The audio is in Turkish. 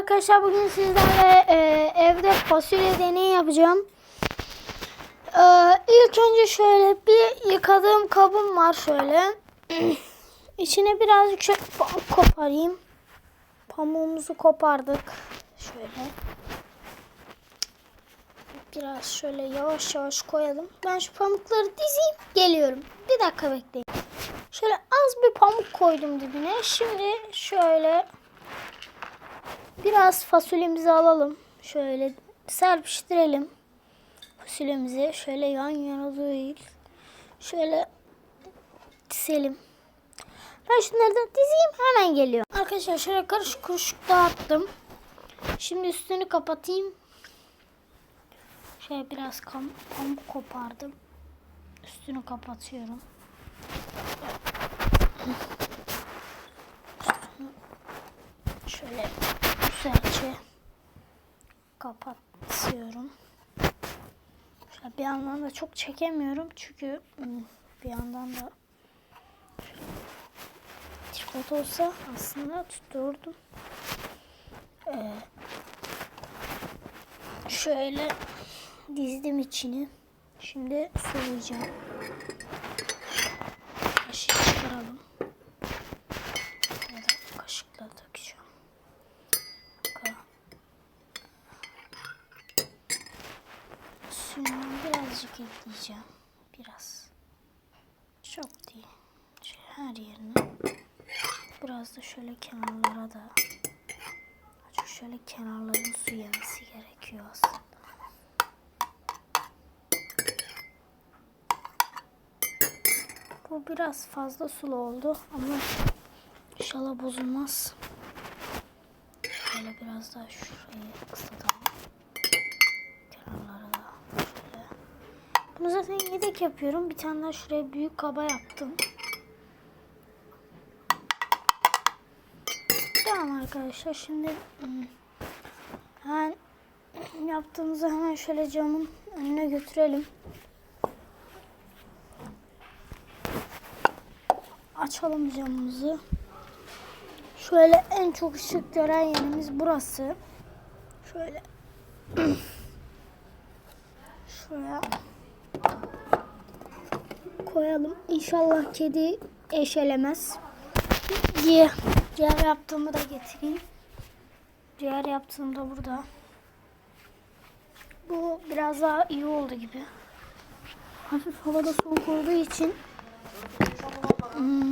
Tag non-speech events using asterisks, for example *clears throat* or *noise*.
arkadaşlar bugün sizlerle e, evde fasulye deneyi yapacağım. E, ilk önce şöyle bir yıkadığım kabım var şöyle. *clears throat* İçine birazcık şöyle pamuk koparayım. Pamuğumuzu kopardık. Şöyle. Biraz şöyle yavaş yavaş koyalım. Ben şu pamukları dizeyim. Geliyorum. Bir dakika bekleyin. Şöyle az bir pamuk koydum dibine. Şimdi şöyle biraz fasulyemizi alalım. Şöyle serpiştirelim. Fasulyemizi şöyle yan yana değil. Şöyle dizelim. Ben şunları da dizeyim hemen geliyorum. Arkadaşlar şöyle karışık karışık dağıttım. Şimdi üstünü kapatayım. Şöyle biraz pamuk kopardım. Üstünü kapatıyorum. Şöyle güzelce kapatıyorum. Şöyle bir yandan da çok çekemiyorum çünkü hmm, bir yandan da tripod olsa aslında tuturdum. Ee, şöyle dizdim içini. Şimdi sulayacağım. Suyundan birazcık ekleyeceğim. Biraz. Çok değil. Şöyle her yerine. Biraz da şöyle kenarlara da. Çünkü şöyle kenarların su yemesi gerekiyor aslında. Bu biraz fazla sulu oldu ama inşallah bozulmaz. Şöyle biraz daha şurayı ıslatalım. Kenarlara da şöyle. Zaten yedek yapıyorum. Bir tane daha şuraya büyük kaba yaptım. Tamam arkadaşlar şimdi hmm, hemen yaptığımızı hemen şöyle camın önüne götürelim. Açalım camımızı. Şöyle en çok ışık gören yerimiz burası. Şöyle *clears throat* şuraya koyalım. İnşallah kedi eşelemez. Diye diğer yaptığımı da getireyim. Diğer yaptığım da burada. Bu biraz daha iyi oldu gibi. Hafif havada soğuk olduğu için hmm,